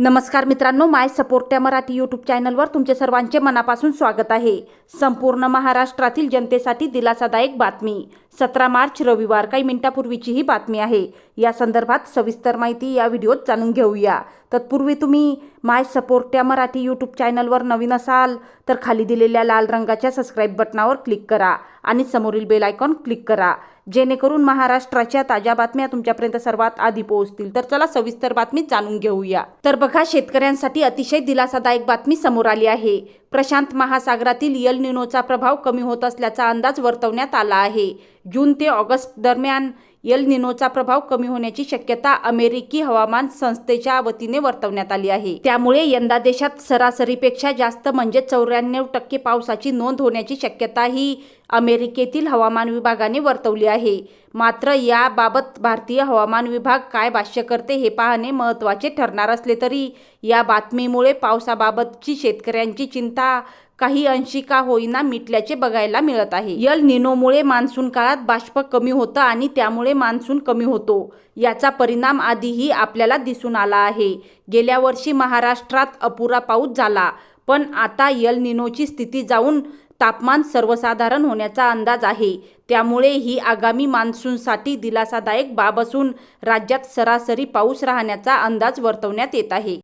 नमस्कार मित्रांनो माय सपोर्ट त्या मराठी यूट्यूब चॅनलवर तुमचे सर्वांचे मनापासून स्वागत आहे. संपूर्ण महाराष्ट्रातील जनतेसाठी दिलासादायक बातमी. सतरा मार्च रविवार काही मिनिटापूर्वीची ही बातमी आहे. या संदर्भात सविस्तर माहिती या व्हिडिओत जाणून घेऊया. तत्पूर्वी तुम्ही माय सपोर्ट या मराठी यूट्यूब चॅनलवर नवीन असाल तर खाली दिलेल्या लाल रंगाच्या सबस्क्राईब बटनावर क्लिक करा आणि समोरील बेल आयकॉन क्लिक करा. जेणेकरून महाराष्ट्राच्या ताज्या बातम्या तुमच्यापर्यंत सर्वात आधी पोहोचतील. तर चला सविस्तर बातमी जाणून घेऊया. तर बघा शेतकऱ्यांसाठी अतिशय दिलासादायक बातमी समोर आली आहे. प्रशांत महासागरातील यल निनोचा प्रभाव कमी होत असल्याचा अंदाज वर्तवण्यात आला आहे. जून ते ऑगस्ट दरम्यान एल निनोचा प्रभाव कमी होण्याची शक्यता अमेरिकी हवामान संस्थेच्या वतीने वर्तवण्यात आली आहे. त्यामुळे यंदा देशात सरासरीपेक्षा जास्त म्हणजे चौऱ्याण्णव टक्के पावसाची नोंद होण्याची शक्यता ही अमेरिकेतील हवामान विभागाने वर्तवली आहे. मात्र याबाबत भारतीय हवामान विभाग काय भाष्य करते हे पाहणे महत्त्वाचे ठरणार असले तरी या बातमीमुळे पावसाबाबतची शेतकऱ्यांची चिंता काही अंशी का होईना मिटल्याचे बघायला मिळत आहे. यल निनोमुळे मान्सून काळात बाष्प कमी होतं आणि त्यामुळे मान्सून कमी होतो. याचा परिणाम आधीही आपल्याला दिसून आला आहे. गेल्या वर्षी महाराष्ट्रात अपुरा पाऊस झाला पण आता यल निनोची स्थिती जाऊन तापमान सर्वसाधारण होण्याचा अंदाज आहे. त्यामुळे ही आगामी मान्सूनसाठी दिलासादायक बाब असून राज्यात सरासरी पाऊस राहण्याचा अंदाज वर्तवण्यात येत आहे.